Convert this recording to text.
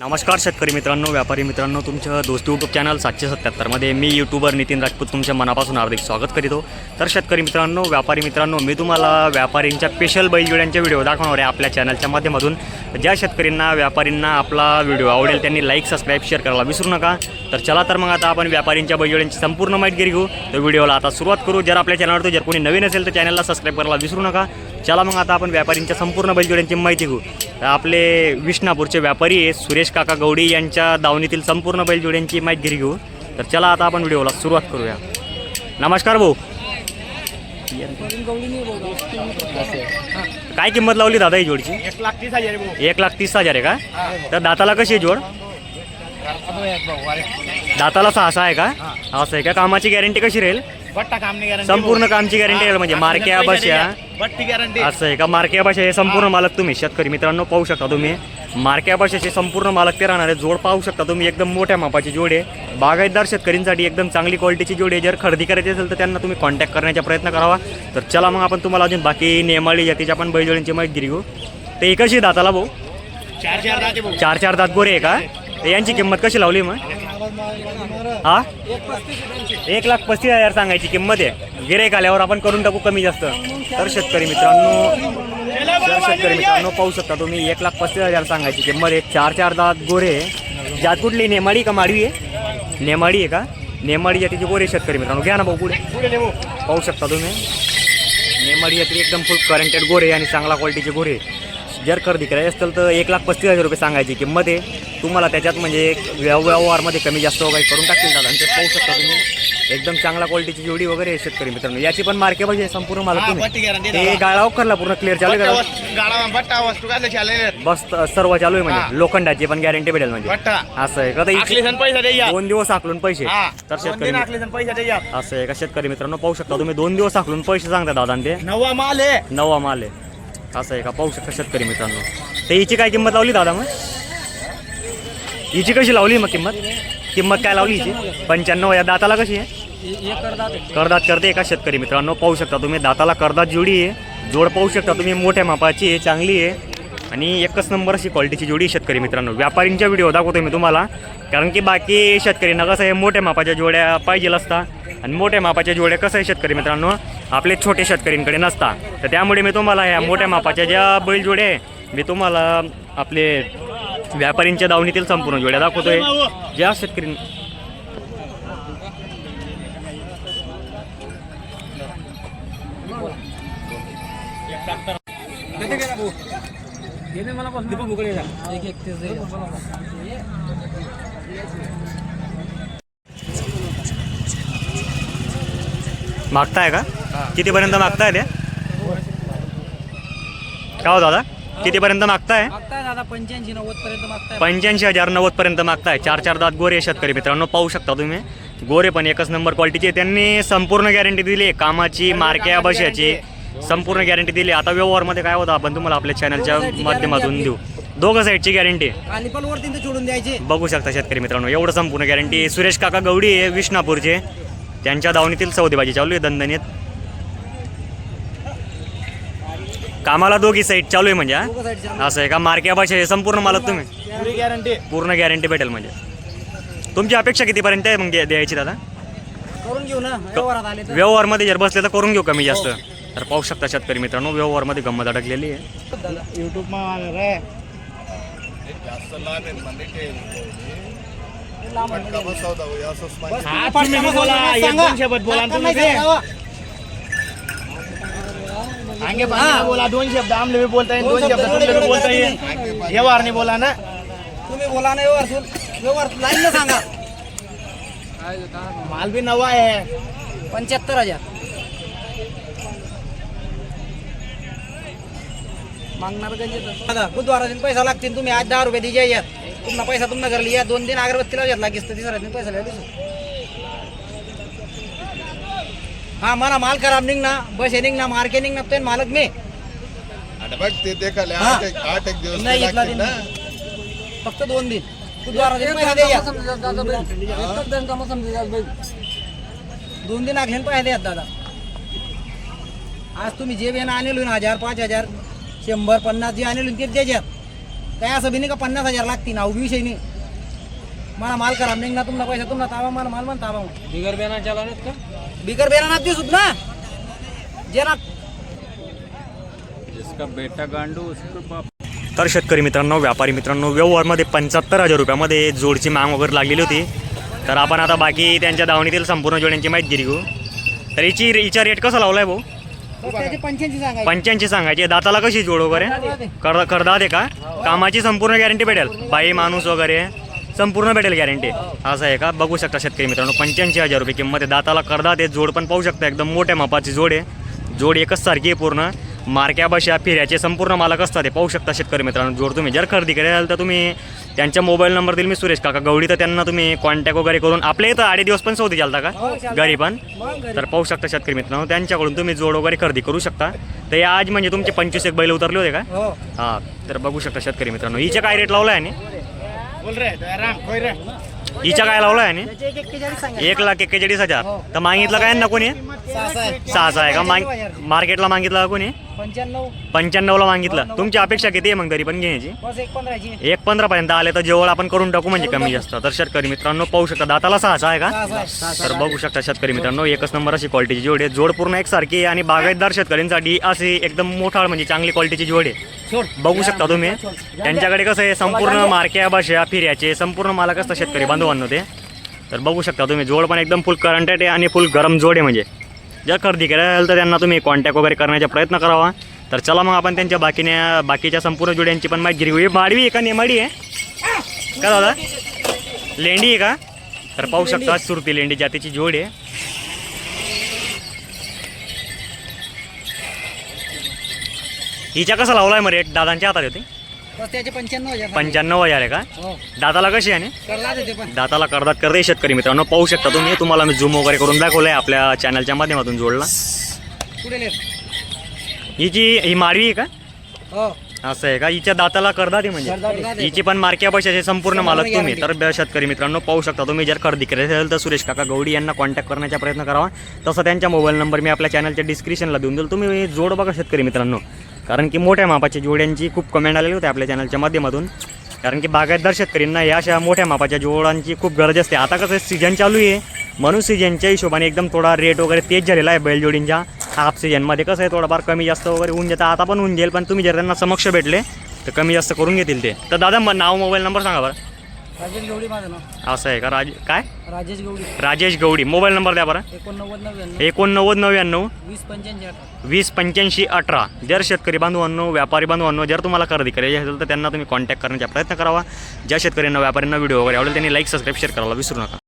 नमस्कार शेतकरी मित्रांनो व्यापारी मित्रांनो तुमच्या दोस्त यूट्यूब चॅनल सातशे सत्याहत्तरमध्ये मी यूट्यूबर नितीन राजपूत तुमच्या मनापासून हार्दिक स्वागत करीतो. तर शेतकरी मित्रांनो व्यापारी मित्रांनो मी तुम्हाला व्यापारींच्या स्पेशल बैलजोड्यांचे व्हिडिओ दाखवणार आहे आपल्या चॅनलच्या माध्यमातून. ज्या शेतकऱ्यांना व्यापारींना आपला व्हिडिओ आवडेल त्यांनी लाईक सबस्क्राईब शेअर करायला विसरू नका. तर चला तर मग आता आपण व्यापारींच्या बैलजोड्यांची संपूर्ण माहिती घेऊ. तर व्हिडिओला आता सुरुवात करू. जर आपल्या चॅनलवर जर कोणी नवीन असेल तर चॅनलला सबस्क्राईब करायला विसरू नका. चला मग आता आपण व्यापारींच्या संपूर्ण बैलजोड्यांची माहिती घेऊ. आपले विष्णापूरचे व्यापारी आहे सुरेश काका गौडी यांच्या दावणीतील संपूर्ण बैलजोड्यांची माहिती घेऊ. तर चला आता आपण व्हिडिओला सुरुवात करूया. नमस्कार भाऊ. काय किंमत लावली दादा ही जोडची? एक लाख तीस हजार. एक लाख तीस हजार आहे का? तर दाताला कशी आहे जोड. दाताला सहा सहा आहे का? असं आहे का? कामाची गॅरंटी कशी राहील? बट्टा संपूर्ण. कामची गॅरंटी राहील म्हणजे हा, मार्क्या द्या. बट्टी गॅरंटी असं आहे का? मार्क्या भाषा हे संपूर्ण मालक तुम्ही शेतकरी मित्रांनो पाहू शकता तुम्ही. मार्क्या भाषेचे संपूर्ण मालक ते राहणारे जोड पाहू शकता तुम्ही. एकदम मोठ्या मापाची जोड. आहे बागायतदार शेतकरींसाठी एकदम चांगली क्वालिटीची जोड. आहे जर खरेदी करायची असेल तर त्यांना तुम्ही कॉन्टॅक्ट करण्याचा प्रयत्न करावा. तर चला मग आपण तुम्हाला अजून बाकी नेमाळी जातीच्या पण बैलजोडींची माहिती घेऊ तर ही कशी दाताला भाऊ. चार चार दात गोरे आहे का? तर यांची किंमत कशी लावली मग? हा? एक लाख पस्तीस हजार सांगायची किंमत आहे. गिरेक आल्यावर आपण करून टाकू कमी जास्त. तर शेतकरी मित्रांनो तर शेतकरी मित्रांनो पाहू शकता तुम्ही एक लाख पस्तीस हजार सांगायची किंमत आहे. चार चार दात गोरे आहे. कुठली? नेमाडी का माडवी आहे? नेमाडी आहे का? नेमाडी जातीची गोरे शेतकरी मित्रांनो. घ्या ना भाऊ पुढे. पाहू शकता तुम्ही. नेमाडी यातली एकदम फुल करंटेड गोरे आणि चांगला क्वालिटीचे गोरे जर खरेदी करायचे असेल तर एक लाख पस्तीस हजार रुपये सांगायची किंमत आहे. तुम्हाला त्याच्यात म्हणजे व्यवहारमध्ये कमी जास्त वगैरे करून टाकतील दादा. आणि ते पाहू शकता तुम्ही. एकदम चांगला क्वालिटीची जोडी वगैरे आहे शेतकरी मित्रांनो. याची पण मार्के पाहिजे संपूर्ण मला तुम्ही ते. गाळा करला पूर्ण क्लिअर चालू बट्टा आहे का वस्तू- गाडा बट्टा वस्तू काय चालले बस सर्व चालू आहे. म्हणजे. लोखंडाची पण गॅरंटी भेटेल म्हणजे. असं आहे. का पैसा दोन दिवस आकलून पैसे. हा. तर शेतकरी असं आहे का? शेतकरी मित्रांनो पाहू शकता तुम्ही. दोन दिवस आकलून पैसे सांगता दादा ते. नवा माल आहे. नवा माल आहे. असं आहे का पाहू शकता शेतकरी मित्रांनो. तर हिची काय किंमत लावली दादा मग? हिची कशी लावली मग किंमत? किंमत काय लावली हिची? पंच्याण्णव या दाताला कशी आहे? करदात करते का शेतकरी मित्रांनो. पाहू शकता तुम्ही दाताला करदात जोडी आहे. जोड पाहू शकता तुम्ही मोठ्या मापाची आहे चांगली आहे. आणि एकच नंबर अशी क्वालिटीची जोडी आहे शेतकरी मित्रांनो. व्यापारींच्या व्हिडिओ दाखवतो मी तुम्हाला. कारण की बाकी शेतकरी कसं आहे मोठ्या मापाच्या जोड्या पाहिजे असता. आणि मोठ्या मापाच्या जोड्या कसं आहे शेतकरी मित्रांनो? आपले छोटे शेतकऱ्यांकडे नसता. तर त्यामुळे मी तुम्हाला ह्या मोठ्या मापाच्या ज्या बैल जोड्या आहे मी तुम्हाला आपले व्यापारींच्या दावणीतील संपूर्ण जोड्या दाखवतोय. ज्या शेतकरी मागताय का? कितीपर्यंत मागताय ते? का हो दादा? कितीपर्यंत मागताय? मागताय दादा पंच्याऐंशी नव्वद पर्यंत मागताय. पंच्याऐंशी हजार नव्वद पर्यंत मागताय. चार चार दात गोरे शेतकरी मित्रांनो पाहू शकता तुम्ही. गोरे पण एकच नंबर क्वालिटीचे. त्यांनी संपूर्ण गॅरंटी दिली. आहे कामाची मार्क्या बशाची संपूर्ण गॅरंटी दिली. आता व्यवहारमध्ये काय होतं आपण तुम्हाला आपल्या चॅनलच्या माध्यमातून देऊ. दोघं साईडची गॅरंटी सोडून द्यायचे. बघू शकता शेतकरी मित्रांनो एवढं संपूर्ण गॅरंटी सुरेश काका गवडी आहे विष्णापूरचे. त्यांच्या दावणीतील सौदेबाजी. चालू आहे दणदणीत. कामाला दोघी साईड चालू आहे म्हणजे हा? असं आहे का? मार्क्या भाषा हे संपूर्ण मालक तुम्ही? पुरी गॅरंटी पूर्ण गॅरंटी भेटेल म्हणजे. तुमची अपेक्षा कितीपर्यंत आहे मग द्या- द्यायची दादा? करून घेऊ ना. व्यवहारात आले तर. व्यवहारमध्ये जर बसले तर करून घेऊ कमी जास्त. तर पाहू शकता शेतकरी मित्रांनो व्यवहारमध्ये गंमत अडकलेली आहे. युट्यूब हा, तुम्ही बी बोला एक दोन शब्द बोला आणि तुम्ही बी. आंगे पांगे बोला दोन शब्द आमले बी बोलता येईल दोन शब्द तुमले बी बोलता येईल व्यवहार नाही बोला ना. तुम्ही बोला ना व्यवहार व्यवहार लाईन सांगा. माल बी नवा आहे. पंच्याहत्तर हजार. मागणार बुधवारा दिन पैसा लागतील तुम्ही आज दहा रुपये दिजे यात तुम्हाला पैसा तुमना घरली या दोन दिन अगरबत्तीला घेतला तर तिसऱ्या दिन पैसा लागेल हा मला माल खराब निघना बस निघना मार्के निघना ते मालक मी. आता बघ ते ते खाले हा. आठ एक आठ एक दिवस नाही ते घेतला लागतील ना. फक्त दोन दिन. बुधवारा दिन पैसा दोन दिन आखले पैसा द्या दादा. आज तुम्ही जे बेन आणेल हजार पाच हजार शंभर पन्नास जे आणेल ते द्यायच्यात काय असं बी नाही का पन्नास हजार लागतील? ना विषय नाही. मला माल करा नाही ना तुम्हाला पैसा तुम्हाला ताबा मला माल म्हणता ताबा बिगर बेना चला का? बिगर बेना ना दिसत ना? जे ना तर शेतकरी मित्रांनो व्यापारी मित्रांनो व्यवहारमध्ये पंच्याहत्तर हजार रुपयामध्ये जोडची माग वगैरे लागलेली होती. तर आपण आता बाकी त्यांच्या दावणीतील संपूर्ण जोड्यांची माहिती घेऊ तर हिची हिचा रेट कसा लावलाय भाऊ? त्याचे पंच्याऐंशी सांगायचे. दाताला कशी जोड वगैरे? कर करदा दे का? कामाची संपूर्ण गॅरंटी भेटेल. बाई माणूस वगैरे. संपूर्ण भेटेल गॅरंटी असं आहे का? बघू शकता शेतकरी मित्रांनो पंच्याऐंशी हजार रुपये किंमत आहे. दाताला करदा दे जोड पण पाहू शकता. एकदम मोठ्या मापाची जोड आहे. जोड एकच सारखी आहे पूर्ण. मारक्या बशा फिऱ्याचे संपूर्ण मालक असतात ते पाहू शकता शेतकरी मित्रांनो. जोड तुम्ही जर खरेदी कराल तर तुम्ही त्यांच्या मोबाईल नंबर दिल मी सुरेश काका गवडी तर त्यांना तुम्ही कॉन्टॅक्ट वगैरे करून आपल्या इथं आडे दिवस पण सौदी चालता का? घरी पण? तर पाहू शकता शेतकरी मित्रांनो त्यांच्याकडून तुम्ही जोड वगैरे खरेदी करू शकता. तर हे आज म्हणजे तुमचे पंचवीस एक बैल उतरले होते का? हो. हां तर बघू शकता शेतकरी मित्रांनो. हिच्या काय रेट लावला आहे हिच्या काय लावला आहे त्याचे एक लाख एक्केचाळीस हजार. तर मागितलं काय ना कोणी? सहा सहा आहे. का? मार्केटला मागितलं कोणी? पंच्याण्णव. पंच्याण्णवला मागितलं. तुमची अपेक्षा किती आहे मग तरी पण घेण्याची बस एक पंधराची. एक पंधरा पर्यंत आले तर जेवळ आपण करून टाकू म्हणजे कमी जास्त. तर शेतकरी मित्रांनो पाहू शकता दाताला सहा सहा आहे. का तर बघू शकता शेतकरी मित्रांनो एकच नंबर अशी क्वालिटीची जोड आहे. जोड पूर्ण एकसारखी आहे आणि बागायतदार शेतकऱ्यांसाठी अशी एकदम मोठा म्हणजे चांगली क्वालिटीची जोड आहे. बघू शकता तुम्ही. त्यांच्याकडे कसं आहे संपूर्ण मार्क्या भाषा फिर्याचे संपूर्ण मालक असतात शेतकरी बांधवांनो ते. तर बघू शकता तुम्ही जोड पण एकदम फुल करंटेड आहे आणि फुल गरम जोड आहे म्हणजे. जर खरेदी करायला तर त्यांना तुम्ही कॉन्टॅक्ट वगैरे करण्याचा प्रयत्न करावा. तर चला मग आपण त्यांच्या बाकीने बाकीच्या संपूर्ण जोड्यांची पण माहिती घेऊ माडवी आहे का? नेमाडी आहे? का दादा? लेंडी आहे का? तर पाहू शकता सुरती लेंडी जातीची जोड आहे. हिच्या कसा लावलाय मग रेट दादांच्या हातात होते त्याचे पंच्याण्णव हजार पंच्याण्णव हजार आहे का? हो. दादाला कशी आहे करला पण. दाताला करदात करते शेतकरी मित्रांनो. पाहू शकता तुम्ही. तुम्हाला मी झूम वगैरे करून दाखवलंय आपल्या चॅनलच्या माध्यमातून जोडला. ही जी ही माडवी आहे का? हो. असं आहे का? हिच्या दाताला करदात आहे म्हणजे. हिची पण मार्क्या पैशाचे संपूर्ण मालक तुम्ही. तर ब- शेतकरी मित्रांनो पाहू शकता तुम्ही. जर खरेदी करायची असेल तर सुरेश काका गौडी यांना कॉन्टॅक्ट करण्याचा प्रयत्न करावा. तसं त्यांच्या मोबाईल नंबर मी आपल्या चॅनलच्या डिस्क्रिप्शनला देऊन देईल. तुम्ही जोड बघा शेतकरी मित्रांनो. कारण की मोठ्या मापाच्या जोड्यांची खूप कमेंट आलेली होती आपल्या चॅनलच्या माध्यमातून. कारण की बागायतदार शेतकऱ्यांना या अशा मोठ्या मापाच्या जोडांची खूप गरज असते. आता कसं सीझन चालू आहे. म्हणून सीझनच्या हिशोबाने एकदम थोडा रेट वगैरे तेज झालेला आहे बैलजोडींच्या हाफ सीझनमध्ये कसं आहे थोडंफार कमी जास्त वगैरे होऊन जातं. आता पण होऊन जाईल पण तुम्ही जर त्यांना समक्ष भेटले तर कमी जास्त करून घेतील ते. तर दादा मग नाव मोबाईल नंबर सांगा बरं. राजेश गवडी माझं नाव. असं आहे का? राज काय? राजेश गवडी राजेश गौडी मोबाईल नंबर द्या बरं. एकोणनव्वद नव्याण्णव. एकोणनव्वद नव्याण्णव. वीस पंच्याऐंशी अठरा. वीस पंच्याऐंशी अठरा. जर शेतकरी बांधवांनो व्यापारी बांधवांनो जर तुम्हाला खरेदी करायची असेल तर त्यांना तुम्ही कॉन्टॅक्ट करण्याचा प्रयत्न करावा. ज्या शेतकऱ्यांना व्यापाऱ्यांना व्हिडिओ वगैरे आवडेल त्यांनी लाईक सबस्क्राईब शेअर करायला विसरू नका.